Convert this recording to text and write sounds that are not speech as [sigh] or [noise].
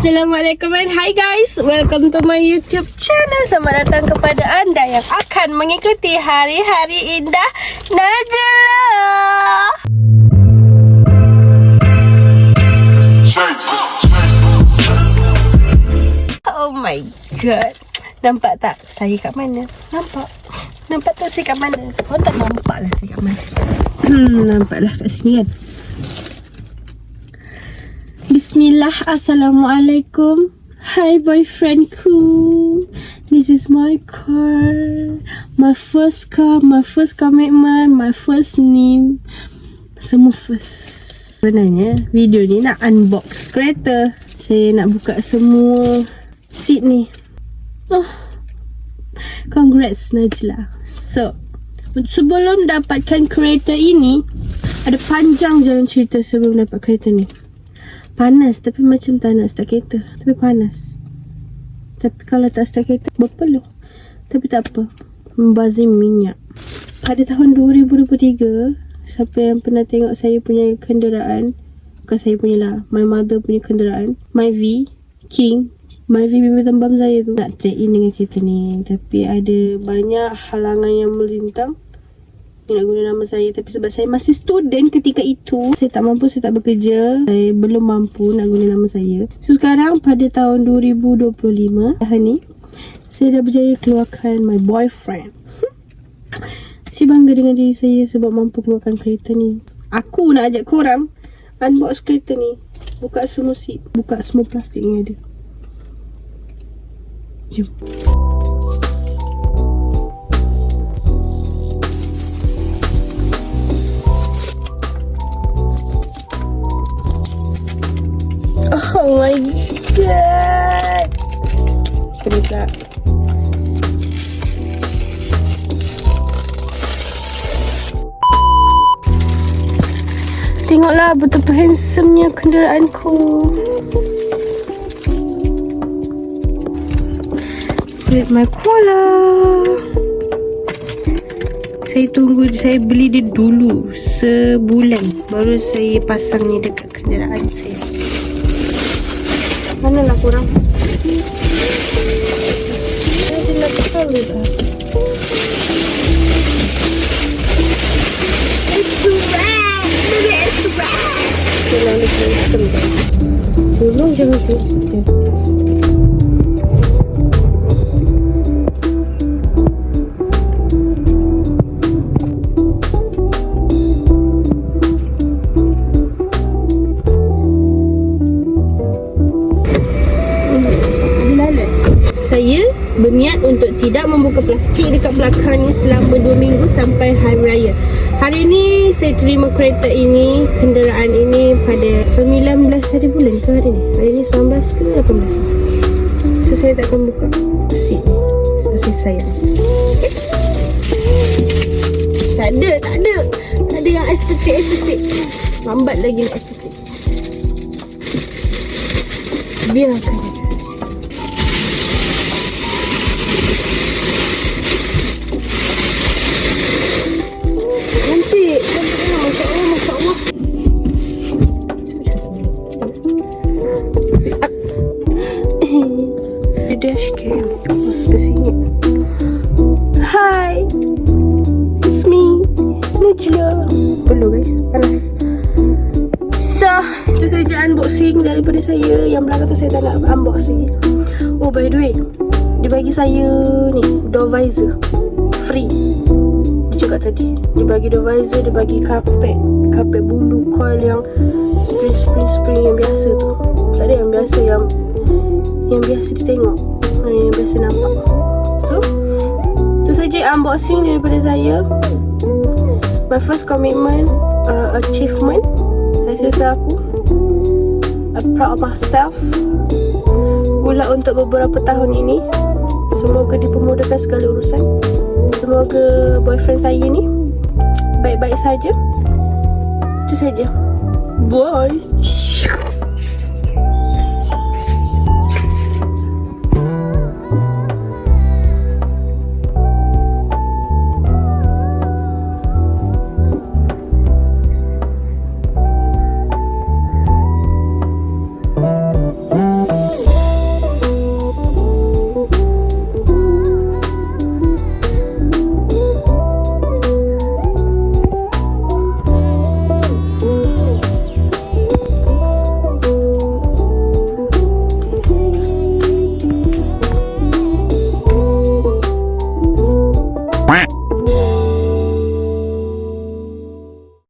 Assalamualaikum and hi guys Welcome to my YouTube channel Selamat datang kepada anda yang akan mengikuti hari-hari indah Najla Oh my god Nampak tak saya kat mana? Nampak? Nampak tak saya kat mana? Kau tak nampak lah saya kat mana Hmm, nampak lah kat sini kan Bismillah, Assalamualaikum. Hi boyfriendku This is my car. My first car, my first commitment, my first name. Semua first. Sebenarnya video ni nak unbox kereta. Saya nak buka semua seat ni. Oh Congrats Najla. So Sebelum dapatkan kereta ini Ada panjang jalan cerita sebelum dapat kereta ni Panas tapi macam tak nak start kereta. Tapi panas. Tapi kalau tak start kereta berpeluh. Tapi tak apa. Membazir minyak. Pada tahun 2023 Siapa yang pernah tengok saya punya kenderaan Bukan saya punya lah My mother punya kenderaan My V King My V baby tembam saya tu. Nak trade in dengan kereta ni Tapi ada banyak halangan yang melintang nak guna nama saya. Tapi sebab saya masih student ketika itu Saya tak mampu, saya tak bekerja. Saya belum mampu nak guna nama saya. So sekarang pada tahun 2025 Tahun ni Saya dah berjaya keluarkan my boyfriend. [laughs] Saya bangga dengan diri saya Sebab mampu keluarkan kereta ni. Aku nak ajak korang Unbox kereta ni. Buka semua seat Buka semua plastik yang ada. Jom god. Kena tak? Tengoklah betul-betul handsomenya kenderaanku. With my koala. Saya tunggu, saya beli dia dulu sebulan baru saya pasang ni dekat kenderaan saya. Mana lah kurang? Saya nak tahu dah. It's a wrap! Baby, it's a wrap! Jangan lupa hitam dah. Tolong jangan tu. Saya berniat untuk tidak membuka plastik dekat belakang ni selama 2 minggu sampai hari raya. Hari ni saya terima kereta ini, kenderaan ini pada 19 hari bulan ke hari ni? Hari ni 19 ke 18? So saya tak akan buka seat. Sebab saya sayang. Tak ada, tak ada. Tak ada yang estetik-estetik. Lambat lagi nak estetik. Biarkan Najla. Perlu guys. Panas. So, itu saja unboxing daripada saya. Yang belakang tu saya tak nak unbox lagi. Oh, by the way. Dia bagi saya ni. Door visor. Free dia cakap tadi dia bagi door visor dia bagi carpet carpet bulu coil yang spring spring spring yang biasa tu tak ada yang biasa yang yang biasa ditengok ha, yang biasa nampak so tu saja unboxing daripada saya my first commitment uh, achievement usaha aku I'm proud of myself Gula untuk beberapa tahun ini. Semoga dipermudahkan segala urusan. Semoga boyfriend saya ni Baik-baik saja. Itu saja. Bye